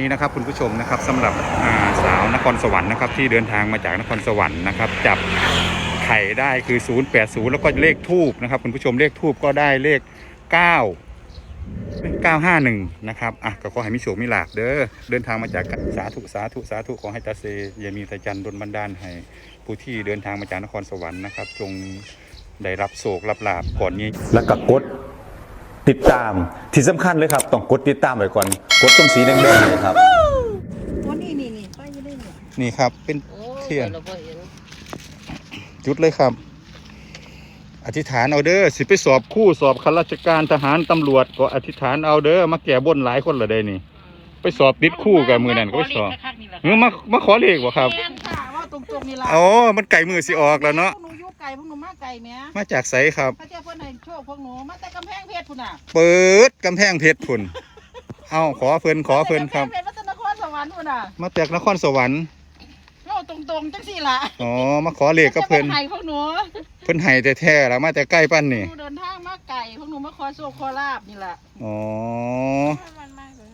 นี่นะครับคุณผู้ชมนะครับสำหรับาสาวนครสวรรค์นะครับที่เดินทางมาจากนครสวรรค์นะครับ จับไข่ได้คือ 080 แล้วก็เลขทูบนะครับคุณผู้ชมเลขทูบก็ได้เลข 9 951 นะครับอะก็ขอให้มีโชคมีลาภเด้อเดินทางมาจากสาธุสาธุสาธุขอให้ตาเซยามีตาจันดลบันดาลให้ผู้ที่เดินทางมาจากนครสวรรค์นะครับ จงได้รับโศกรับลาภก่อนนี้แล้วก็กด ติดตามที่สำคัญเลยครับ ต้องกดติดตามไว้ก่อน กดตรงสีแดงๆเลยครับโอ้นี่นี่นี่ไปอยังได้เนี่ยนี่ครับ เป็นโอ้เทียนเราบ่เห็นจุดเลยครับ อธิษฐานเอาเด้อสิไปสอบคู่สอบข้าราชการทหารตำรวจก็อธิษฐานเอาเด้อมาแก่บนหลายคนละได้นี่ ไปสอบติดคู่กับมือนั่นก็ไปสอบเออมามาขอเลขบ่ครับ แม่นค่ะว่าตรงๆนี่ล่ะ อ๋อ มันไก่มือสิออกแล้วเนาะพวกหนูอยุ ไก่พวกหนูมาไก่แหม่มาจากไสครับ พระเจ้าเพิ่นให้โชคพวกหนูมาแต่กำแพงเพชรพุ่นน่ะเปิดกำแพงเพชรพุ่น เอาขอเพิ่นขอเพิ่นครับ มาแต่กำแพงเพชรมาแต่นครสวรรค์พุ่นน่ะมาจากนครสวรรค์โอ้ตรงๆจังสี่ล่ะอ๋อมาขอเลขกับเพิ่นพระจ้าให้พวกหนูเพิ่นให้แท้ๆแล้วมาแต่ใกล้ปั้นนี่หนูเดินทางมาไก่พวกหนูมาขอโชคขอลาบนี่ล่ะอ๋อมันมากเลย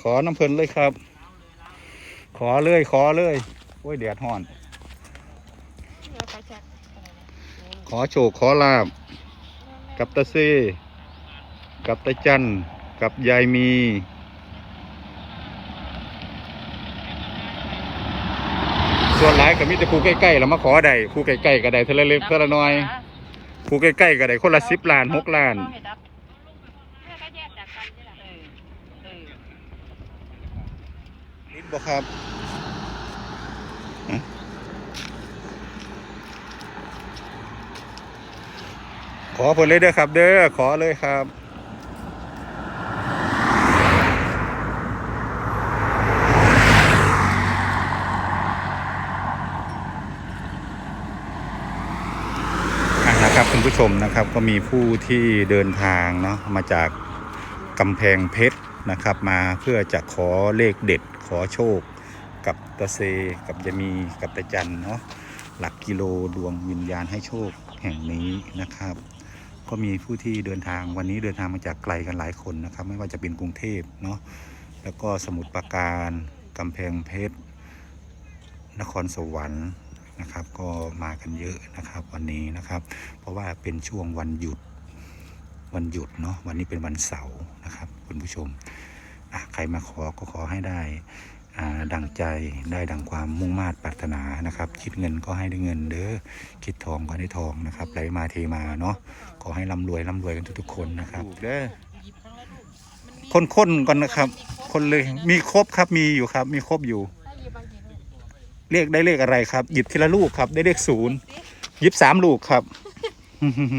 ขอน้ำเพิ่นเลยครับ ขอเลยขอเลยโอ้ยแดดฮ้อน เดี๋ยวไปแช็ค ขอโชคขอลาบ กับตาเซกับตาจันกับยายมี ส่วนหลายก็มีแต่ผู้ใกล้ๆแล้วมาขอได้ผู้ใกล้ๆก็ได้เทอละเล็กเทอละน้อยผู้ใกล้ๆก็ได้คนละสิบล้านหกล้านนิดบ่ครับฮะข อผลเลยเด้อครับ เด้อขอเลยครับนะครับคุณผู้ชมนะครับก็มีผู้ที่เดินทางเนาะมาจากกำแพงเพชรนะครับ มาเพื่อจะขอเลขเด็ดขอโชค กับตะเซกับยมีกับตะจันเนาะหลักกิโลดวงวิญญาณให้โชคแห่งนี้นะครับ ก็มีผู้ที่เดินทางวันนี้เดินทางมาจากไกลกันหลายคนนะครับ ไม่ว่าจะเป็นกรุงเทพเนาะแล้วก็สมุทรปราการกำแพงเพชรนครสวรรค์นะครับ ก็มากันเยอะนะครับวันนี้นะครับ เพราะว่าเป็นช่วงวันหยุดวันหยุดเนาะวันนี้เป็นวันเสาร์นะครับ คุณผู้ชมอะใครมาขอก็ขอให้ได้ ดังใจได้ดังความมุ่งมา่ปรารถนานะครับ คิดเงินก็ให้ได้เงินเด้อคิดทองก็ได้ทองนะครับไหลมาเทมาเนาะขอให้ร่ำรวยร่ำรวยกันทุกๆคนนะครับเด้อคนๆก่อนนะครับ คนเลยมีครบครับมีอยู่ครับ มีครบอยู่เลขได้เลขอะไรครับ หยิบทีละลูกครับ ได้เลขศูนย์หยิบสามลูกครับ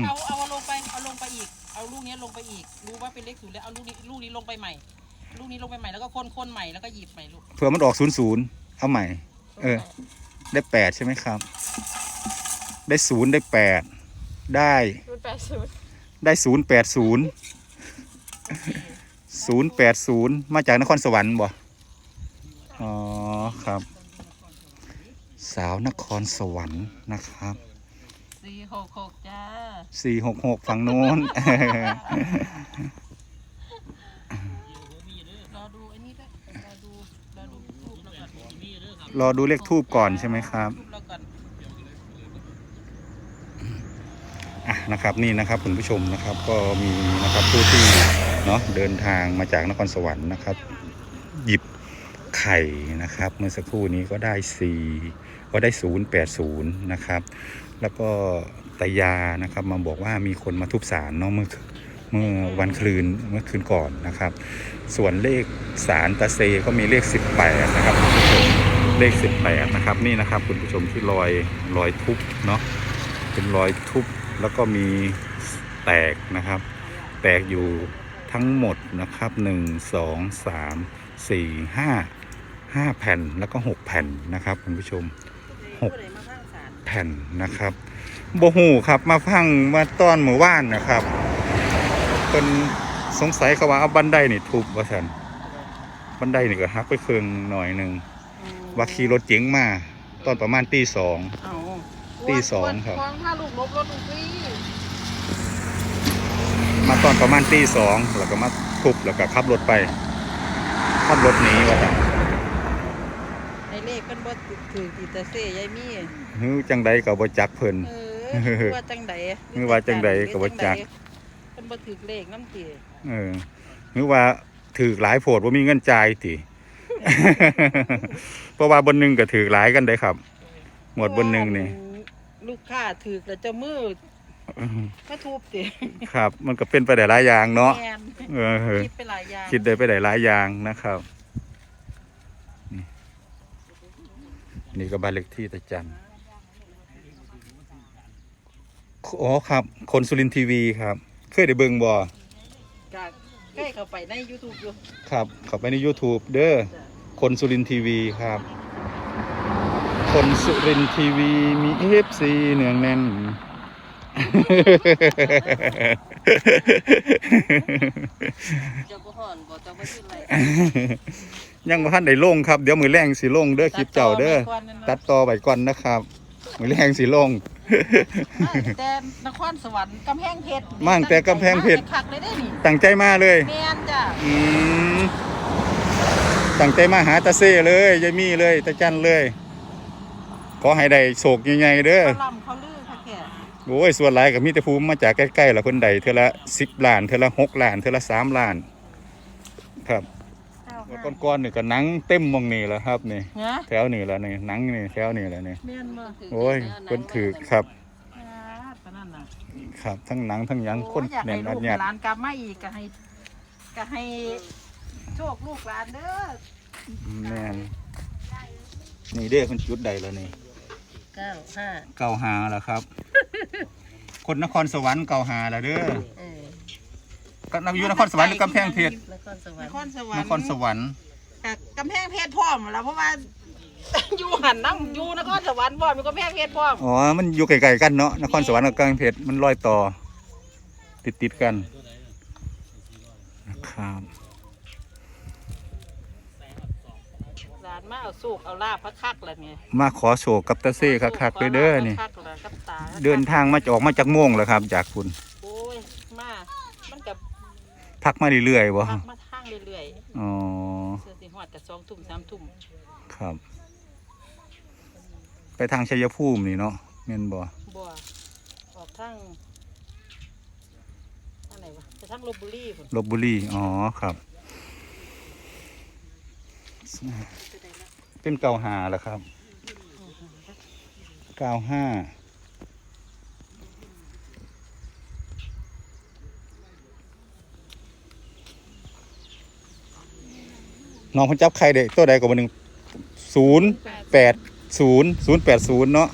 เอาเอาลงไปเอาลงไปอีกเอาลูกนี้ลงไปอีกรู้ว่าเป็นเลขศูนย์แล้วเอาลูกนี้ลูกนี้ลงไปใหม่ ลูกนี้ลงไปใหม่แล้วก็คนคนใหม่แล้วก็หยิบใหม่ลูกเผื่อมันออกศูนย์ศูนย์เอาใหม่ เออ ได้แปดใช่ไหมครับ ได้ศูนย์ได้แปดได้ศูนย์แปดศูนย์ได้ศูนย์แปดศูนย์ศูนย์แปดศูนย์มาจากนครสวรรค์บ่อ๋อครับ สาวนครสวรรค์นะครับสี่หกหกจ้าสี่หกหกฝั่งโน้น รอดูอันนี้ด้วยรอดูรอดูรูปเราก่อน รอดูเลขทูบก่อนใช่ไหมครับอนอะนะครับนี่นะครับคุณผู้ชมนะครับก็มีนะครับผู้ที่เนาะเดินทางมาจากนครสวรรค์นะครับ หยิบไข่นะครับ เมื่อสักครู่นี้ก็ได้สี่ก็ได้ศูนย์แปดศูนย์นะครับ แล้วก็ตายานะครับมาบอกว่ามีคนมาทุบสารเนาะเมื่อเมื่อวันคืนเมื่อคืนก่อนนะครับ ส่วนเลขสารตาเซก็มีเลข 18 นะครับคุณผู้ช เลข 18 นะครับ นี่นะครับคุณผู้ชมที่รอยรอยทุบเนาะเป็นรอยทุบแล้วก็มีแตกนะครับ แตกอยู่ทั้งหมดนะครับ 1 2 3 4 5 5 แผ่นแล้วก็ 6 แผ่นนะครับคุณผู้ชมหกแผ่นนะครับโบหูครับมาฟังมาต้อนหมู่บ้านนะครับเป็นสงสัยเขาว่าเอาบันไดนี่ทุบว่าสันบันไดนี่ก็หักไปเคืองหน่อยหนึ่ง ว่าขี่รถเจ๋งมาตอนประมาณตีสองเอาตีสองครับวางถ้าลูกลบรถลูกพี่มาตอนประมาณตีสองแล้วก็มาทุบแล้วก็ขับรถไปขับรถหนีว่าจังในเลขเพิ่นบ่ถือติตาเซ่ยายมีฮือจังใดก็บ่จักเพิ่น เออว่าจังใดนึกว่าจังใดก็บ่จัก เพิ่นบ่ถือเลขนำติเออนึกว่าถือหลายโพดว่ามีเงินจ่ายติ เพราะว่าบนหนึ่งก็ถือหลายกันได้ครับ หมวดบนหนึ่งนี่ลูกค้าถือแล้วเจะมือมาทุบติครับ มันก็เป็นไปได้หลายอย่างเนาะแม่นเออคิดไปหลายอย่างคิดได้ไปได้หลายอย่างนะครับ นี่นี่ก็บ้านเล็กที่ตะจันอ๋อครับ คนสุรินทร์ทีวีครับ เคยได้เบิ่งบ่ก็ใกล้เข้าไปใน YouTube อยู่ครับ เข้าไปใน YouTube เด้อ คนสุรินทร์ทีวีครับ คนสุรินทร์ทีวีมีเอฟซีเนืองแน่น เจ้าบ่ฮ้อนบ่เจ้าบ่ชื่ออะไรยังบ่ทันได้ลงครับ เดี๋ยวมือแรงสิลงเด้อคลิปเจ้าเด้อ ตัดต่อไปก่อนนะครับ มือแรงสิลงแต่นครสวรรค์กำแพงเพชรมั่งแต่กำแพงเพชรคักเลยได้นี่ตั้งใจมาเลย แม่นจ้ะอืม ตั้งใจมาหาตาเซ่เลยยายมี่เลยตาจันเลยขอให้ได้โศกใหญ่ๆเด้อเขาลำเขาลือค่ะแกโอ้ยส่วนหลายกับมีแต่ภูมิมาจากใกล้ๆละเพิ่นใดเทอละสิบล้านเทอละหกล้านเทอละสามล้าน ครับก้อนๆนี่ก็หนังเต็มหมองนี่แหล้วครับนี่ฮะแถวนี่แหล้วนี่หนังนี่แถวนี่แหล้วนี่แม่นบ่โอ้ยเพิ่นถือครับอ่าปานนั้นน่ะครับทั้งหนังทั้งหยังคนโอ้ยอยากแน่ให้นอัลูดกยัดหลานกลับมาอีกก็ให้ก็ให้ โชคลูกหลานเด้อแม่นนี่เด้อคนจุดใดแล้วนี่เก้าห้าเก่าหาแล้วครับ คนนครสวรรค์เก่าหาแล้วเด้อเออก็นอยู่นครสวรรค์หรือกำแพงเพชรนครสวรรค์นครสวรรนค์ครสวรรค์กับกำแพงเพชรพร้อมแล้วเพราะว่า อยู่หันน้ำอยู่นครสวรรค์พร้อมมีกำแพงเพชรพร้อมอ๋อมันอยู่ไกลๆกันเนาะนครสวรรค์กับกำแพงเพชรมันรอยต่อ ติดๆกันนะครับานมาเอาสูกเอาลาบพระคักแล้วเนี่ยมาขอโชคกับตาเซ่คักๆเลยเด้อนี่คักๆแล้วกับตาเดินทางมาจะออกมาจากโม่วงแล้วครับ จากคุณโอ้ยมามันกับพักมาเรื่อยๆบ่พักมาทางเรื่อยอ๋อๆเสื้อสีหอดกับสองทุ่มสามทุ่มครับ ไปทางชัยภูมินี่เนาะแม่นบ่บัวออกทางทางไหนวะไปทางลบบุรีพุ่นลบบุรีอ๋อครับ เป็นเก่าหาแล้วครับเก้าห้าน้องคนจับใครเด็กตัวใดกว่าหนึ่งศูนย์แปดศูนย์ศูนย์แปดศูนย์เนาะ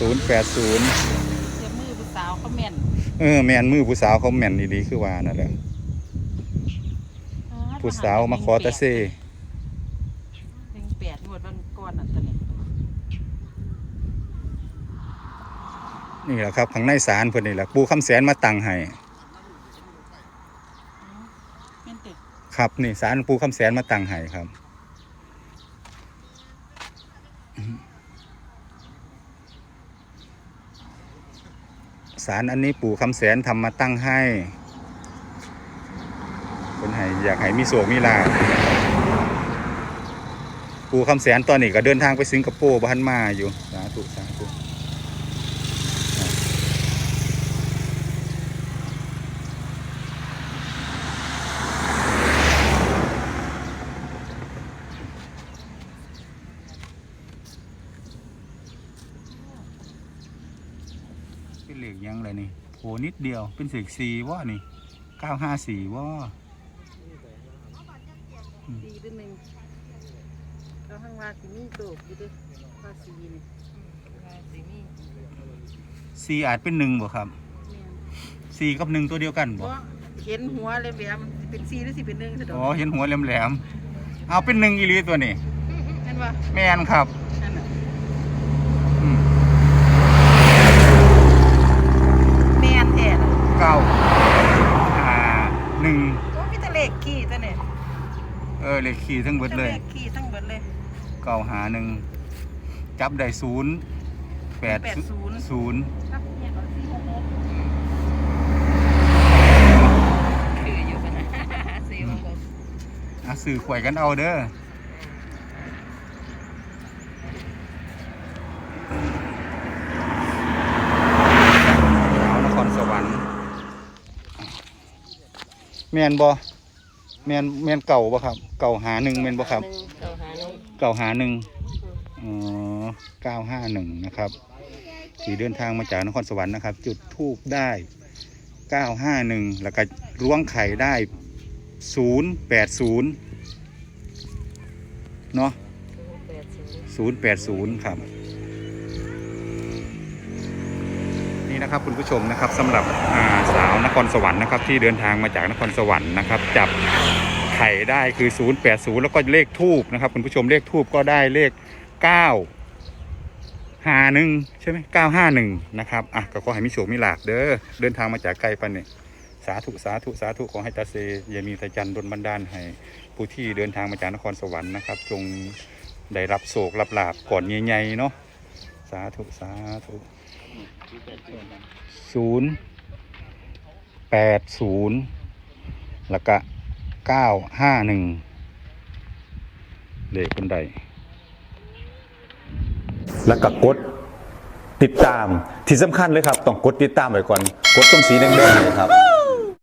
ศูนย์แปดศูนย์เจ้ามือผู้สาวเขาแม่นเออแม่นมือผู้สาวเขาแม่นดีๆคือว่านั่นแหละผู้สาวมาขอตาเซ่ เพลงแปดงวดวันก่อนน่ะตอนนี้ นี่แหละครับข้างในศาลเพิ่นนี่แหละปูคำแสนมาตั้งให้ครับนี่ศาลปูคำแสนมาตั้งให้ครับศาลอันนี้ปู่คำแสนทำมาตั้งให้คนให้อยากให้มีโศกมีลาปู่คำแสนตอนนี้ก็เดินทางไปสิงคโปร์บ้านมาอยู่สาธุสาธุเป็นเหล็กยังเลยนี่โหนิดเดียวเป็นเศษสีว่านี่เก้าห้าสี่ว่าสีเป็นหนึ่งเขาข้างว่าสีมีโตกอยู่ด้วยว่าสีนี่ว่าสีมีสีอาจเป็นหนึ่งบ่ครับแม่นสีกับหนึ่งตัวเดียวกันเพบ่ราะเห็นหัวเลยแบบมันสิเป็นสีหรือสิเป็นหนึ่งสะดออ๋อเห็นหัวแหลมๆเอาเป็นหนึ่งอีหลีตัวนี้เห็นว่าแม่นครับ นั่นน่ะ อืม แม่นแท้น่ะ เก้าอ่าหนึ่ง โอ้มีแต่เลขขี่ตัวเนี่ย เออเลขขี่ทั้งเบิดเลยเลขขี่ทั้งเบิดเลย เก้าหาหนึ่งจับได้ศูนย์แปดแปดศูนย์ ศูนย์ครับเนี่ยเอาสี่หกหกคืออยู่ปะนะสี่หกหกอะสื่อข่วยกันเอาเด้อเอานครสวรรค์แมนบ่ แมนแมนเก่าบ่ครับ เก่าหาหนึ่งแมนบ่ครับ เก่าหาหนึ่งเก่าหาหนึ่งอ๋อเก้าห้าหนึ่งนะครับที่เดินทางมาจากนครสวรรค์นะครับ จุดทูบได้เก้าห้าหนึ่งแล้วก็ล้วงไข่ได้ศูนย์แปดศูนย์เนาะแปดศูนย์ศูนย์แปดศูนย์ครับ นี่นะครับคุณผู้ชมนะครับสำหรับาสาวนครสวรรค์นะครับที่เดินทางมาจากนครสวรรค์นะครับจับไข่ได้คือ 080 แล้วก็เลขทูบนะครับคุณผู้ชมเลขทูบก็ได้เลข9หาหนึ่งใช่ไหมเก้าห้าหนึ่งนะครับอะก็ขอให้มีโชคมีลาภเด้อเดินทางมาจากไกลปันเนี่ยสาธุสาธุสาธุขอให้ตาเซยามีตาจันดลบันดาลให้ผู้ที่เดินทางมาจากนครสวรรค์นะครับ จงได้รับโศกรับลาบก่อนใหญ่ๆเนาะาธุสาธุศูนย์แปดศูนย์แล้วก็เก้าห้าหนึ่งเลขคนใด แล้วก็กดติดตามที่สำคัญเลยครับ ต้องกดติดตามไว้ก่อน กดตรงสีแดงๆเลยครับ